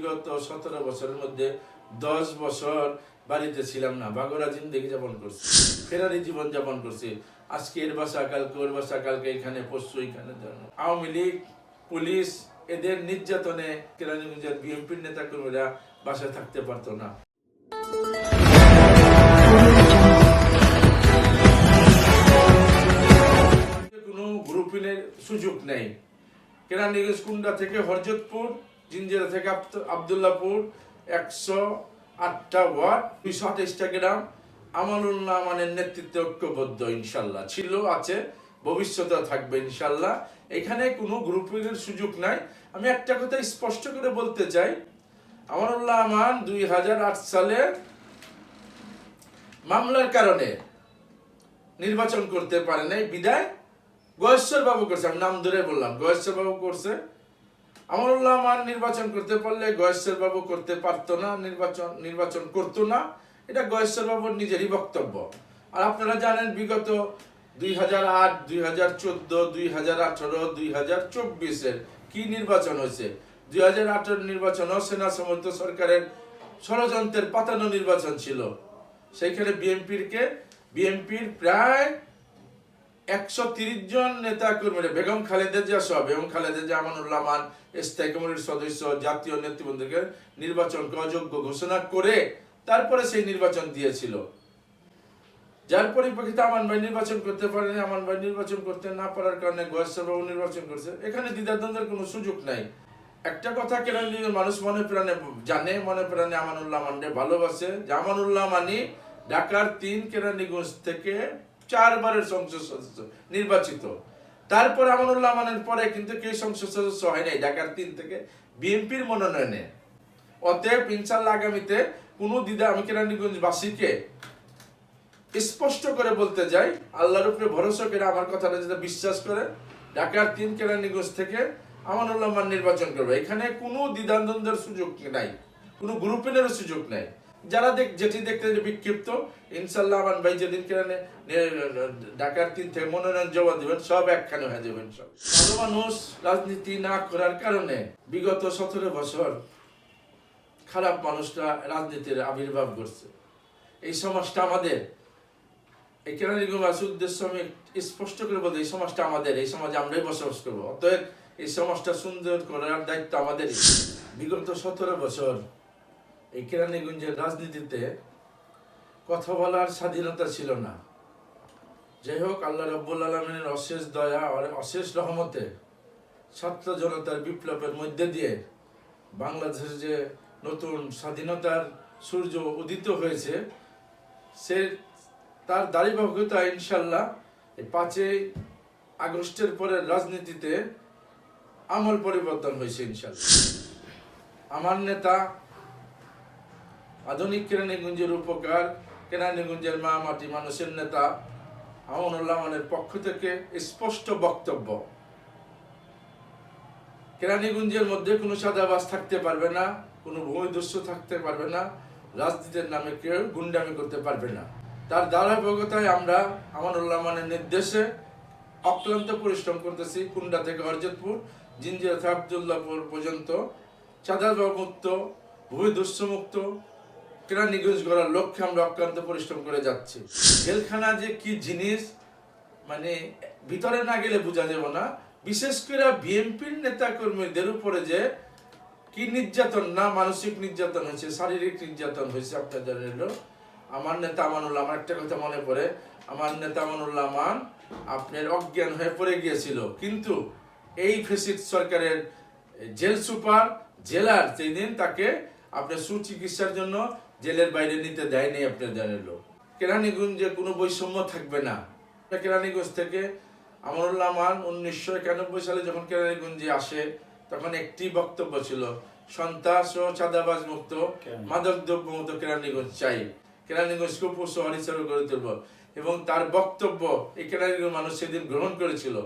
বিগত সতেরো বছরের মধ্যে দশ বছর বাড়িতে ছিলাম না। বাগরা জিন্দগি যাপন করছি, ফেরারি জীবন যাপন করছি। আজকে এর বাসা, কালকে ওর বাসা, কালকে এখানে, পরশু এখানে আওয়ামী লীগ, পুলিশ, এদের নির্যাতনে কেরানীগঞ্জের বিএনপির নেতা কর্মীরা বাসায় থাকতে পারতো না। কোনো গ্রুপিনের সুযোগ নেই। কেরানীগঞ্জ কুন্ডা থেকে হরজতপুর জিঞ্জিরা থেকে আবদুল্লাপুর একশো আটটা ওয়ার্ড, দুইশো আঠাইশটা গ্রাম। আমানুল্লাহ আমানের নেতৃত্বে ঐক্যবদ্ধ, ইনশাল্লাহ। ছিল, আছে, ভবিষ্যতে থাকবে, ইনশাল্লাহ। এখানে কোনো গ্রুপিনের সুযোগ নাই। আমি একটা কথা স্পষ্ট করে বলতে চাই। আমানুল্লাহ আমান দুই হাজার আট সালে মামলার কারণে নির্বাচন করতে পারে নাই। বিদায় গয়েশ্বর বাবু করছে, আমি নাম ধরে বললাম গয়েশ্বর বাবু করছে। আমরুল্লাহ মান নির্বাচন করতে পারলে গয়েশ্বর বাবু করতে পারতো না, নির্বাচন নির্বাচন করতো না। এটা গয়েশ্বর বাবুর নিজেরই বক্তব্য। আর আপনারা জানেন, বিগত দুই হাজার আট, দুই হাজার চোদ্দ, দুই হাজার আঠারো, দুই হাজার কি নির্বাচন হয়েছে? দুই হাজার আঠারো নির্বাচনও সেনা সমর্থ সরকারের ষড়যন্ত্রের পাতানো নির্বাচন ছিল। সেইখানে বিএনপির কে বিএনপির প্রায় একশো তিরিশ জন নেতা কর্মীরা বেগম খালেদা জিয়া সহ, বেগম খালেদা জিয়া, আমানুল্লাহ মান, স্থায়ী কমিটির সদস্য, জাতীয় নেতৃবৃন্দকে নির্বাচনকে অযোগ্য ঘোষণা করে তারপরে সেই নির্বাচন দিয়েছিল। যার পরিপ্রেক্ষিতে আমান ভাই নির্বাচন করতে পারেনি, আমান ভাই নির্বাচন করতে না পারার কারণে গয়েশ্বর নির্বাচন করছে। এখানে দ্বিধাদ্বন্দ্বের কোনো সুযোগ নাই। একটা কথা কেরানীগঞ্জের মানুষ মনে প্রাণে জানে, মনে প্রাণে আমানুল্লাহ মানরে ভালোবাসে। যে মানি ঢাকার তিন কেরানীগঞ্জ থেকে চারবারের সংসদ সদস্য নির্বাচিত। তারপর আমানুল্লাহ মানের পরে কিন্তু কেউ সংসদ সদস্য হয় নাই, ঢাকার তিন থেকে বিএনপির মনোনয়নে। অতএব ইনশাল্লাহ আগামীতে কোনো দ্বিধা আমি কেরানীগঞ্জবাসীকে স্পষ্ট করে বলতে যাই, আল্লাহর উপরে ভরসা করে আমার কথাটা যাতে বিশ্বাস করে, ঢাকার তিন কেরানীগঞ্জ থেকে আমানুল্লাহ মান নির্বাচন করবে। এখানে কোনো দ্বিধাদ্বন্দ্বের সুযোগ নাই, কোনো গ্রুপিনেরও সুযোগ নাই। যারা দেখ, যেটি দেখতে বিক্ষিপ্ত ইনশাল্লাহ আমান ভাই যেদিন কেরানে ঢাকার তিন থেকে মনোনয়ন জমা দিবেন, সব একখানে হয়ে যাবেন সব। ভালো মানুষ রাজনীতি না করার কারণে বিগত সতেরো বছর খারাপ মানুষরা রাজনীতির আবির্ভাব করছে এই সমাজটা আমাদের, এই কেরানীগঞ্জ উদ্দেশ্য আমি স্পষ্ট করে বলতে, এই সমাজটা আমাদের, এই সমাজে আমরাই বসবাস করব। অতএব এই সমাজটা সুন্দর করার দায়িত্ব আমাদেরই। বিগত সতেরো বছর এই কেরানীগঞ্জের রাজনীতিতে কথা বলার স্বাধীনতা ছিল না। যাই হোক, আল্লাহ রব্বুল আলমিনের অশেষ দয়া আর অশেষ রহমতে ছাত্র জনতার বিপ্লবের মধ্যে দিয়ে বাংলাদেশের যে নতুন স্বাধীনতার সূর্য উদিত হয়েছে, সে তার দাড়িবাহকতা ইনশাল্লাহ এই পাঁচই আগস্টের পরে রাজনীতিতে আমল পরিবর্তন হয়েছে ইনশাল্লাহ আমার নেতা আধুনিক উপকার, কেরানীগঞ্জের মা মাটি মানুষের নেতা আমানুল্লাহ মানের পক্ষ থেকে স্পষ্ট বক্তব্য। কেরানীগঞ্জের মধ্যে কোনো সাদাবাস থাকতে পারবে না, কোনো ভূমিদস্যু থাকতে পারবে না, রাজনীতির নামে কেউ গুন্ডামি করতে পারবে না। তার ধারাবাহিকতায় আমরা আমানুল্লাহ মানের নির্দেশে অক্লান্ত পরিশ্রম করতেছি কুন্ডা থেকে হরজতপুর, জিঞ্জিরা আবদুল্লাপুর পর্যন্ত। চাঁদাবাগ মুক্ত, ভূমিদস্যু মুক্ত কেরানীগঞ্জ গড়ার লক্ষ্যে আমরা অক্লান্ত পরিশ্রম করে যাচ্ছি। জেলখানা যে কি জিনিস মানে ভিতরে না গেলে বোঝা যাবে না। বিশেষ করে বিএনপির নেতা কর্মীদের উপরে যে কি নির্যাতন, না মানসিক নির্যাতন হয়েছে, শারীরিক নির্যাতন হয়েছে আপনাদের এলো। আমার নেতা আমানুল্লাহ, আমার একটা কথা মনে পড়ে। আমার নেতা আমানুল্লাহ মান আপনার অজ্ঞান হয়ে পড়ে গিয়েছিল। কিন্তু এই ফেসিড সরকারের জেল সুপার, জেলার সেই দিন তাকে আপনার সুচিকিৎসার জন্য জেলের বাইরে নিতে দেয়নি আপনাদের এলো কেরানীগঞ্জে কোনো বৈষম্য থাকবে না। কেরানীগঞ্জ থেকে আমরুল্লাহ মান উনিশশো একানব্বই সালে যখন কেরানীগঞ্জে আসে তখন একটি বক্তব্য ছিল সন্ত্রাস ও চাঁদাবাজ মুক্ত মাদক দ্রব্য মুক্ত কেরানীগঞ্জ চাই। কেরানীগঞ্জকে উপশহর হিসেবে গড়ে তুলব। এবং তার বক্তব্য এই কেরানীগঞ্জ মানুষ সেদিন গ্রহণ করেছিল।